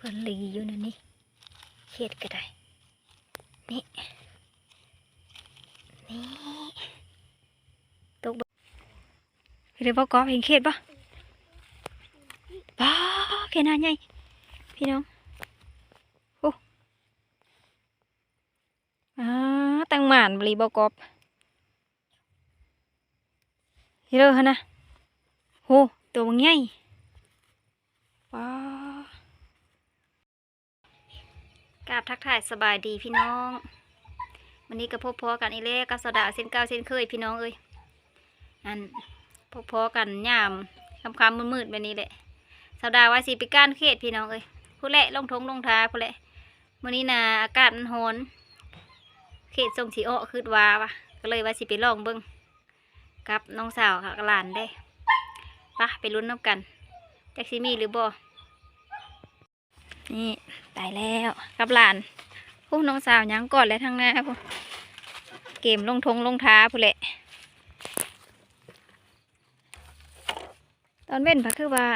เพิ่นลีอยู่นะนี่เข็ดก็ได้ นี่ นี่ตกบเดี๋ยวบอกอเห็นเข็ดปะบ้าเข็นาใหญ่พี่น้องโอ้อ่าตั้งหมานบรีบอกอบเฮ้ยเด้อฮะนะโหตัวมันใหญ่ว้า กราบทักทายสบายดีพี่น้อง วันนี้ก็พบพอกันอีเล่กับสดาเส้นเก้าเส้นเคยพี่น้องเอ้ยอันพบพอกันยามคำคำๆมืดๆแบบนี้แหละสดาว่าสิไปก้านเขตพี่น้องเอ้ยผู้แหละลงทงลงทาผู้แหละมื้อนี้นะอากาศมันร้อนเขตทรงสีอ้อคืดวาวะก็เลยว่าสิไปลองเบิ่งกับน้องสาวค่ะกับหลานได้ปะไปลุ้นน้ำกันจักซิมีหรือบ่ นี่ตายแล้วกับหลานพวกน้องสาวหยังก่อนเลยทางหน้าพวกเกมลงทงลงท้าพูนแหละ ตอนเว้นพักคือว่า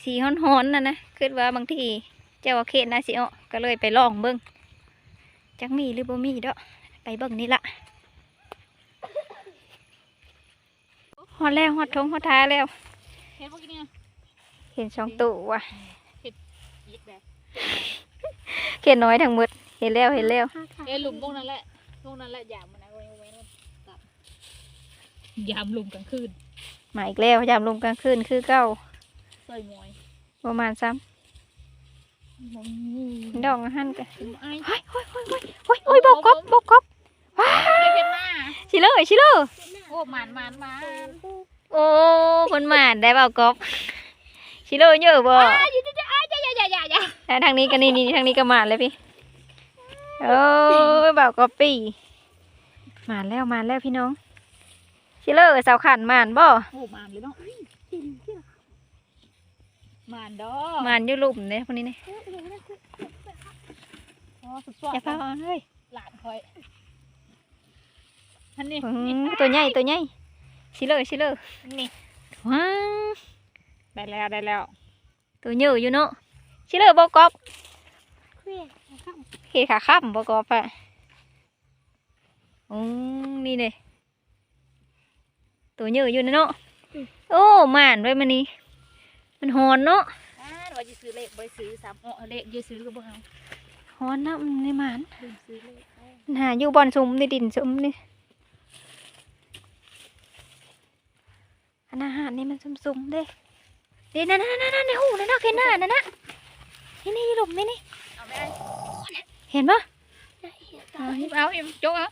สีฮ้อนๆนะนะคือว่าบางทีเจ้าว่าเขตนะสิเออก็เลยไปลองเบิ้งจักมีหรือบ่มีเด้อไปเบิ้งนี่ละฮอดแล้วฮอดทงฮอดท้าแล้ว เห็นพวกนี้เห็นช่องตู่ว่ะยิกแดด เขตน้อยทั้งหมด เห็นแล้วเห็นแล้วเอ้ยหลุมพวกนั้นแหละพวกนั้นแหละยามมันนะเว้ยเว้ยมันตับยามหลุมกลางคืนมาอีกแล้วยามลมกลางคืนคือเก้าซอยมวยประมาณซ้มองำดอกหั่นกันไอ้เฮ้ยเฮ้ยเฮ้ยเฮ้ยเฮ้ยเฮ้ยบอกกบบอกกบว้าเห็นหน้าชิเลอร์ชิเลอร์โอ้หมานหมานหมานโอ้คนหมานได้บอกกบชิเลอร์เยอะบ่อ้ายอย่าอย่าอย่าอย่า อย่าอย่าอย่าแล้วทางนี้ก็นี่นี่ทางนี้ก็หมานเลยพี่ โอ้ยบอกกบปีหมานแล้วหมานแล้วพี่น้องชิเลอร์สาวขันหมานบ่โอ้หมานเลยเนาะหมานดอหมานอยู่หลุมเนี่ยคนนี้เนี่ยอ๋อสุดอย่าพาเอาเฮ้ยหลานคอยอันนี้อืมตัวใหญ่ตัวใหญ่ชิเลอร์ชิเลอร์นี่ว้าวได้แล้วได้แล้ว ตัวเยอะอยู่เนาะ ชิเลอร์บอกกบเขขาข้ามประกอบอะอืมนี่เลยตัวเยอะอยู่นะเนาะโอ้หมานไว้มันนี่มันหอนเนาะอ่าว่าจะซื้อเลขไปซื้อสามอ๋อเลขจะซื้อก็บ่เอาหอนนะมันในหมานลืมซื้อเลขเอามันหาอยู่บอนซุมในดินซุมนี่อันอาหารนี่มันซุมๆเด้เด้นั่นนั่นนั่นนั่นในหูนั่นนะเห็นหน้านั่นนะ นี่นี่หลุมนี่นี่เอาไม่ได้เห็นปะเอาหิบเอาหิบโจ๊กเอา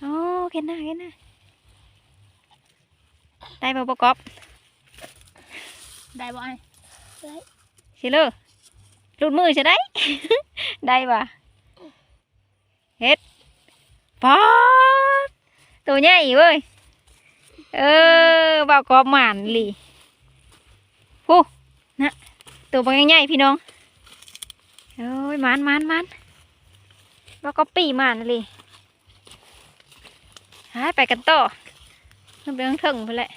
โอ้เห็นหน้าเห็นหน้าได้บ่ประกอบได้บ่ไอ้สิเลอหลุดมือจะได้ได้ปะเฮ็ดป๊าดตัวใหญ่เว้ยเออบ่าวกอบหมานหลีผู้นะ ตัวบางใหญ่พี่น้องโอ้ยมานมานมานบ่าวกอบปีมานหลีหายไปกันต่อมันเป็นเถิงไปแหละ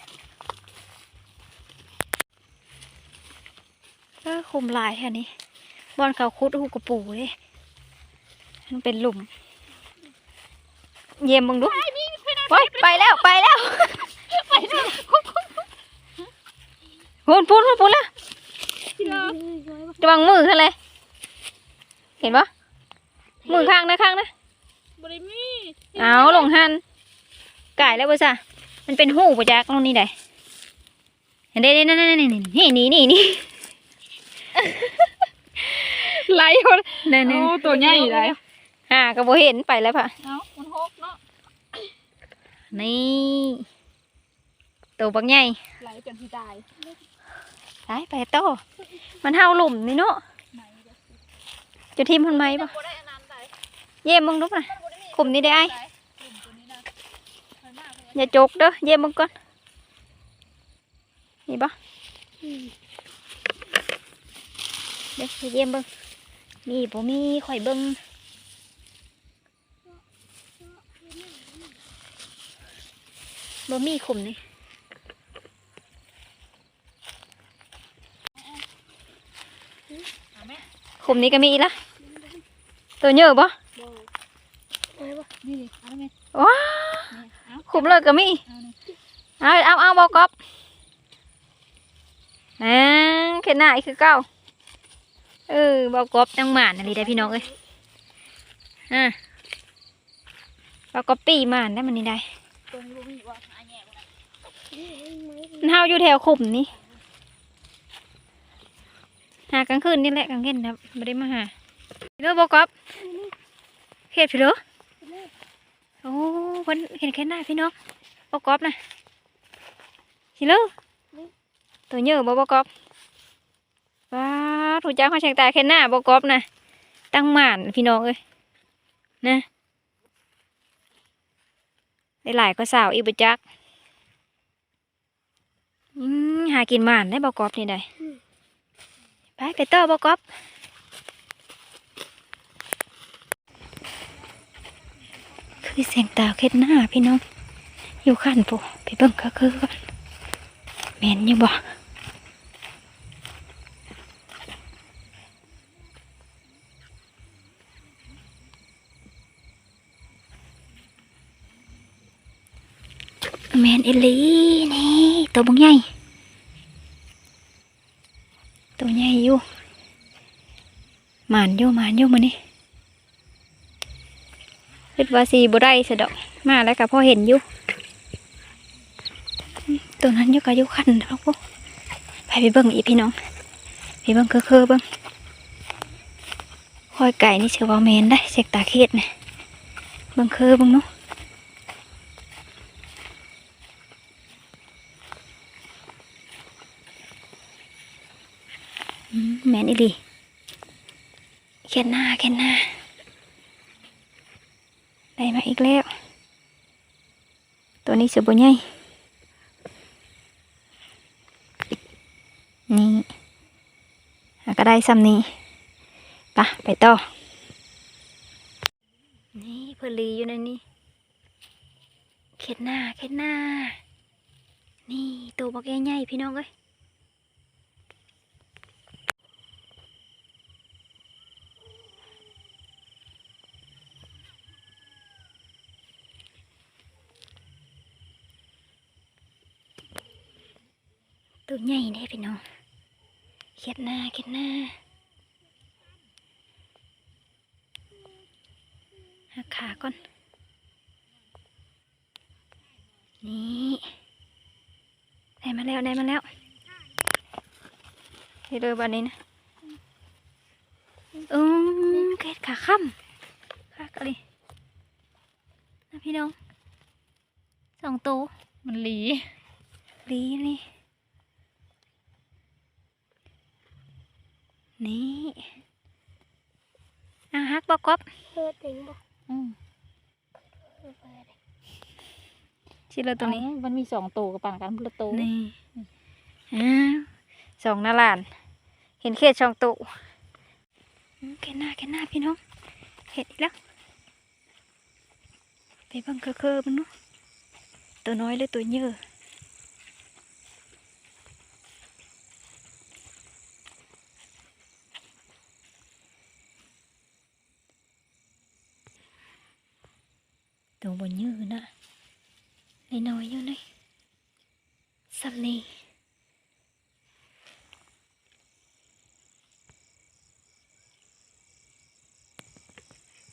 เออคุมลายแค่นี้บอนเขาคุดหูกระปูเลยมันเป็นหลุม เยี่ยมมึงดูโอ้ยไปแล้ว ไปแล้วพูนพูนพูนพูนแล้ว ระวังมือกันเลยเห็นปะมือข้างนะข้างนะบริมีเอาลงหันไก่แล้วบ่จ้ะมันเป็นหูประจักตรงนี้ได้เห็นได้นั่นนั่นนั่นนี่นี่นี่นี่ไหลคนนั่นโอ้ตัวใหญ่เลยอ่าก็บ่เห็นไปแล้วค่ะเอ้ามันหกเนาะนี่ตัวบักใหญ่ไหลจนที่ตาย ไปไปต่อมันเฮาหลุมนี่เนาะจะทิมมันไหมปะเยี่ยมมึงดูนะคุมนี่ได้ไอ้เลยอย่าจกเด้อเยี่ยมมึงก่อนนี่ปะเดี๋ยวสิเยี่ยมเบิ้งมีบ่มีข่อยเบิ้งบ่มีคุมนี่ เอาไหม ขุมนี้ก็มีอีกละตัวเยอะปะโบเอาปะนี่ดิเอาไหมว้านี่เอาขุมเลยก็มีเอานี่เอาเอาเอาบอกกอบอ่าเข็นหน้าอีกคือเก้าเออบอกกอบจังหมานอะไรได้พี่น้องเอ้ยอ่าบอกกอบปีหมานได้มันนี่ได้ตัวนี้บ่มีว่าหาแง่บ่ได้มันเฮาอยู่แถวขุมนี้ หากลางคืนนี่แหละกลางเย็นครับไม่ได้มาหาพี่เลือบอกกอบเห็ดพี่เลือโอ้เพิ่นเห็นแค่หน้าพี่น้องบอกกอบนะพี่เลือตัวเยอะบ่บอกกอบว้าถูกจ้างเขาแฉงตาแค่หน้าบอกกอบนะตั้งหมานพี่น้องเอ้ยนะหลายก็สาวอีบจักหากินหมานได้บอกอบนี่ได้ ไปไปต่อบอกอบคือเสียงตาเค็ดหน้าพี่น้อง อยู่ขันปูไปเบิ่งก็คือก่อนแม่นอยู่บ่แมนเอลีนี่ตัวบังใหญ่ตัวใหญ่อยู่ หมานอยู่หมานอยู่มานี่คิดว่าสีบ่ได้สะดอกมาแล้วก็พอเห็นอยู่ตัวนั้นยู่ก็อยู่ขันดอกพวกไปไปเบิ่งอีพี่น้องไปเบิ่งคือคือเบิ่งคอยไก่นี่เชื่อว่าแมนได้เสกตาเข็ดนะเบิ่งคือเบิ่งเนาะแมนอีห เขียนหน้าเขียนหน้าได้มาอีกแล้ว ตัวนี้สบใหญ่นี่ก็ได้ซ้ำนี้ปะไปต่อ นี่เพลีอยู่ในนี้เขียนหน้าเขียนหน้า นี่ตัวบักใหญ่ๆพี่น้องเอ้ย ใหญ่แน่พี่น้องเขียดหน้าเขียดหน้าหักขาก่อน นี่ได้มาแล้วได้มาแล้วเฮ็ดเลยบันนี้นะอืมเกล็ดขาค่ำขาอะไรนะพี่น้องสองตัวมันหลีดีนี่ นี่อาฮักบอกกบเปิดถึงบอกอืมเปิดเลยชิเลยตรงนี้เอามันมีสองตัวกับปานกันพุละตัวนี่อ่าสองหนาลาน เห็นเขตช่องตุอืมเขตหน้าเขตหน้าพี่น้อง เห็นอีกแล้วไปเบังเคอๆมันเนาะตัวน้อยหรือตัวเยอะ ตัวบนยืดนะนน้อยอยู่นี่สัมนี่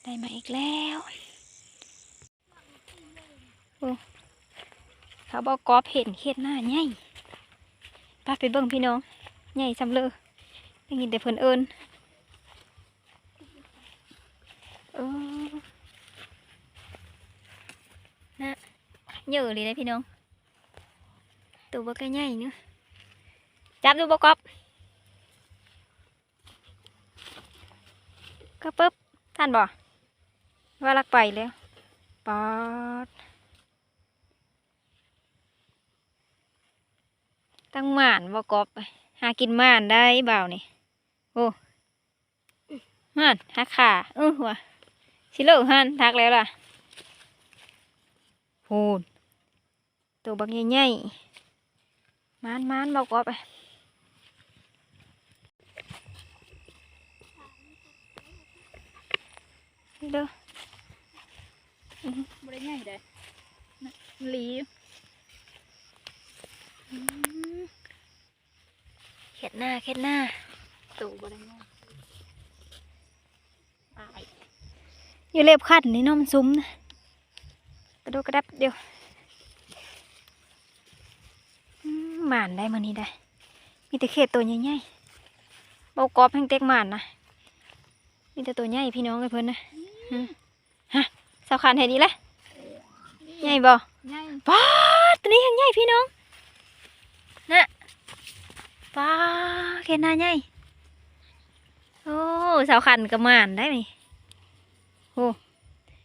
ได้มาอีกแล้วโอ้เขาบอกกอบเห็นเห็ดหน้าใหญ่ป้าไปเบิ่งพี่น้องใหญ่ซ้ำเลยได้ยินแต่เพิ่นเอิญเออนะ เยอะเลยนะพี่น้อง ตัวบักใหญ่เนื้อะจับดูบกอบก็ปึ๊บท่านบ่ว่าลักไปแล้วปอดตั้งหมานบกอบหากินหมานได้เบาวนี่โอ้ฮันหักขาเออหัวชิโลฮันทักแล้วล่ะพูน ตัวบางใหญ่ๆมานมานบอกว่ไปเด้อไม่ได้ใหญ่เลยหลีเข็ดหน้าเข็ดหน้าตูบ่ได้ง่ายอยู่เล็บขัดนี่น้องซุ้มนะกระโดดกระดับเดียว หมานได้มื้อนี้ได้ มีแต่เข็ดตัวใหญ่ๆเบากรอบแห้งเต็กหมานนะมีแต่ตัวใหญ่พี่น้องเลยเพิ่นนะอืมฮะสาวขานเห็นอีกแล้วใหญ่บ่ใหญ่ป้าดตัวนี้ยังใหญ่พี่น้องนะป้าดเข็ดหน้าใหญ่โอ้สาวขันกับหมานได้ไหมโอ้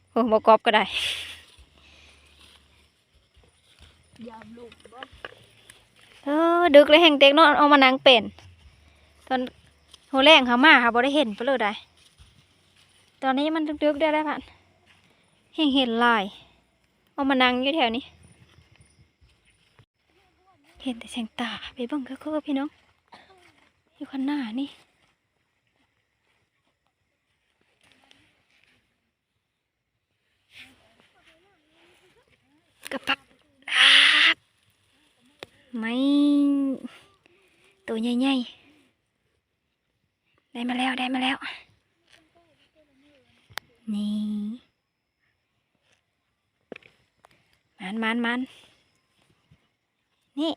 โอ้บกรอบก็ได้ยามลูกบ่ เออดึกเลยแห่งเต็กเนาะเอามานังเป็น ตอนโหแรงเขามาค่ะบ่ได้เห็นไปเลยได้ตอนนี้มันดึกๆได้แล้วพันแห่งเห็นลาย เอามานังอยู่แถวนี้ เห็นแต่แสงตาไปเบิ่งก็คือพี่น้อง อยู่ข้างหน้านี่กระปับอาบ ไม่ตัวใหญ่ๆได้มาแล้วได้มาแล้ว นี่มันมันมันนี่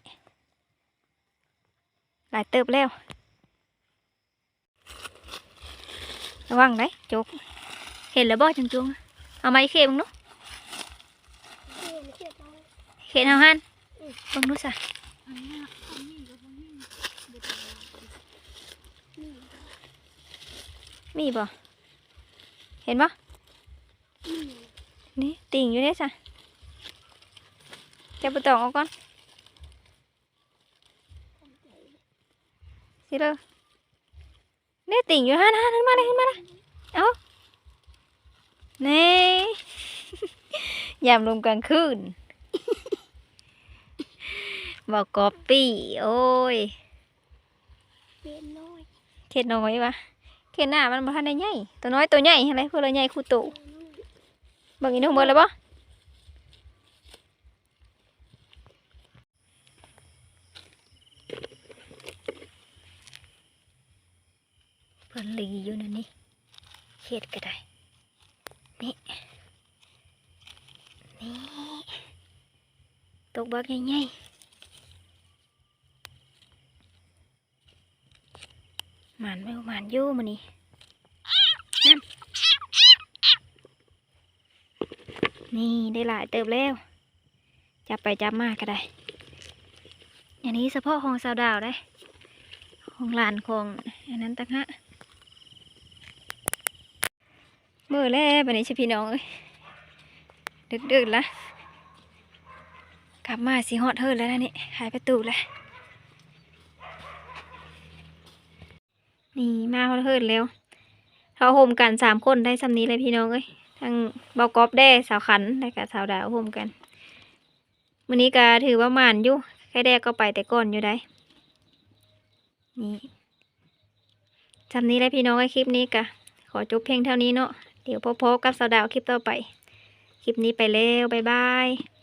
หลายเติบแล้ว ระวังได้จกเห็นแล้วบ่จังจุงเอาไม้เข็มเนาะเขียนเขียนเอาเข็นเอาหันเบิ่งดูสะ อันนี้อันนี้ก็บ่มีบ่ได้มีบ่เห็นบ่นี่ติ่งอยู่เนี่ยจ้ะจะไปตองเอาก่อนสิเลยนี่ติ่งอยู่ฮะนะขึ้นมาเลยขึ้นมาเลยเอานี่ยามลมกลางคืน บอกกอบปี้โอ้ยเขียนน้อยเข็ดน้อยวะเข็ดหน้ามันบ่ทันได้ใหญ่ตัวน้อยตัวใหญ่อะไรเพื่อเลยใหญ่คู่โตเบิ่งอีนุ่มเบิ่งแล้วบ่เพิ่นลีอยู่นั่นนี่เข็ดก็ได้ นี่ นี่ ตกบักใหญ่ๆห มันไม่มันยู่มื้อนี้นั่นนี่ได้หลายเติบแล้ว จับไปจับมาก็ได้ อันนี้เฉพาะของสาวดาวได้ ของหลานของอันนั้นตักฮะเมื่อแล้วบันนี้ชพี่น้องเอ้ยดึกๆละกลับมาสีฮอดเฮิร์แล้วนะนี่หายประตูแล้ว นี่มาฮอดเฮิร์แล้วเขาโฮมกันสามคนได้สำนี้เลยพี่น้องเอ้ยทั้งเบากอบแด้สาวขันและกับสาวดาวโฮมกันวันนี้ก็ถือว่าหมานอยู่แค่แด้ก็ไปแต่ก่อนอยู่ได้นี่จำนี้เลยพี่น้องไอ้คลิปนี้กะขอจบเพียงเท่านี้เนาะเดี๋ยวพบกับสาวดาวคลิปต่อไป คลิปนี้ไปแล้วบ๊ายบาย